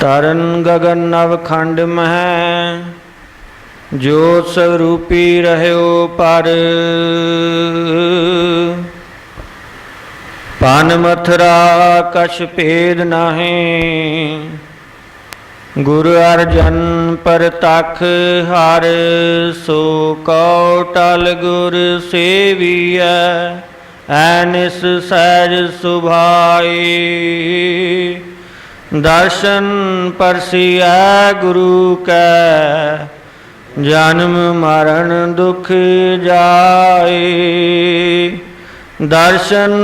ਤਰਨ ਗਗਨ ਨਵ ਖੰਡ ਮਹਿ, ਜੋਤ ਸਰੂਪੀ ਰਹਿਓ ਪਰ। ਪਨ ਮਥਰਾ ਕਛ ਭੇਦ ਨਾਹੀਂ, ਗੁਰ ਅਰਜਨ ਪਰਤਖ ਹਰ, ਸੋ ਕਉ ਟਲ ਗੁਰ ਸੇਵੀਐ ਐਨਿਸ ਸਹਿਜ ਸੁਭਾਈ। ਦਰਸ਼ਨ ਪਰਸੀਐ ਗੁਰੂ ਕੈ, ਜਨਮ ਮਰਨ ਦੁਖ ਜਾਏ। ਦਰਸ਼ਨ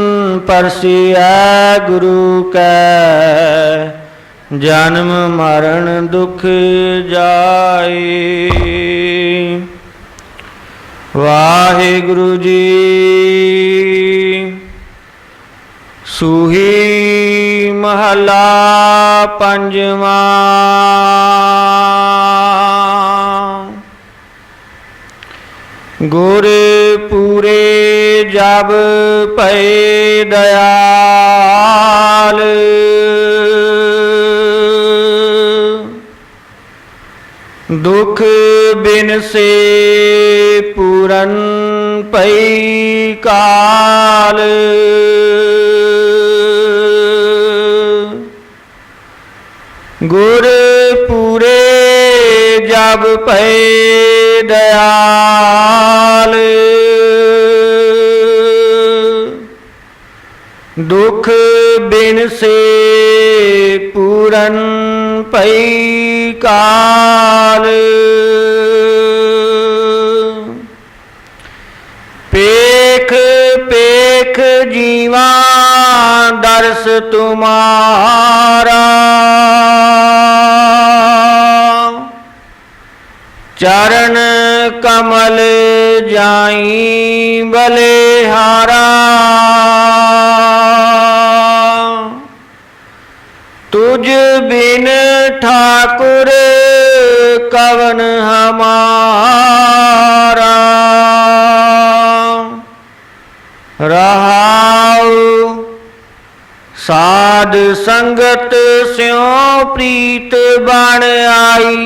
ਪਰਸੀਐ ਗੁਰੂ ਕੈ, ਜਨਮ ਮਰਨ ਦੁਖ ਜਾਏ। ਵਾਹਿਗੁਰੂ ਜੀ, ਸੂਹੀ ਮਹਲਾ ਪੰਜਵਾ। ਗੁਰ ਪੂਰੇ ਜਬ ਪਏ ਦਇਆਲ। ਦੁਖ ਬਿਨ ਸੇ ਪੂਰਨ ਪਈ ਕਾਲ। ਗੁਰ ਪੂਰੇ ਜਗ ਭਏ ਦਇਆਲ। ਦੁਖ ਬਿਨ ਸੇ ਪੂਰਨ ਪਈ ਕਾਲ। ਪੇਖ ਪੇਖ ਜੀਵਾ ਦਰਸ ਤੁਮਾਰਾ। ਚਰਨ ਕਮਲ ਜਾਈ ਬਲਿਹਾਰਾ ਤੁਝ ਬਿਨ ਠਾਕੁਰ ਕਵਨ ਹਮਾਰਾ। ਰਹਾਉ ਸਾਧ ਸੰਗਤ ਸਿਉ ਪ੍ਰੀਤ ਬਣ ਆਈ?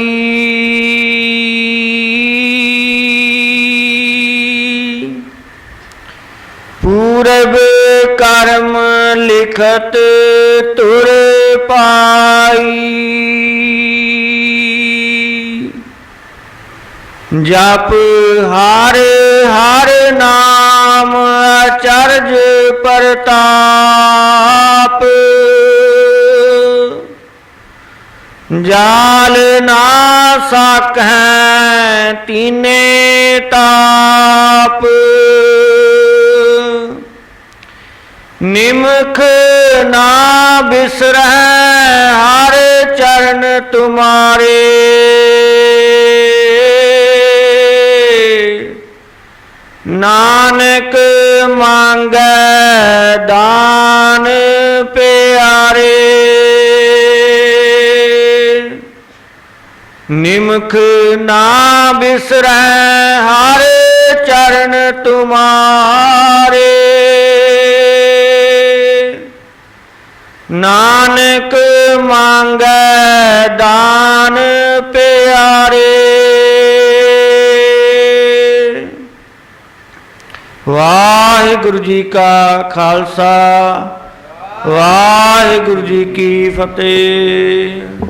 ਪੂਰਬ ਕਰਮ ਲਿਖਤ ਤੁਰ ਪਾਈ। ਜਪ ਹਰ ਹਰ ਨਾਮ ਅਚਰਜ ਪ੍ਰਤਾਪ ਜਾਲ ਨਾ ਸਕੈ ਤੀਨੇ ਤਾਪ। ਨਿਮਖ ਨਾ ਬਿਸਰੈ ਹਰ ਚਰਨ ਤੁਮਾਰੇ। ਨਾਨਕ ਮੰਗੈ ਨਿਮਖ ਨਾ ਬਿਸਰੈ ਹਰ ਚਰਨ ਤੁਮਾਰੇ। ਨਾਨਕ ਮੰਗੈ ਦਾਨ ਪਿਆਰੇ। ਵਾਹਿਗੁਰੂ ਜੀ ਕਾ ਖਾਲਸਾ, ਵਾਹਿਗੁਰੂ ਜੀ ਕੀ ਫਤਿਹ।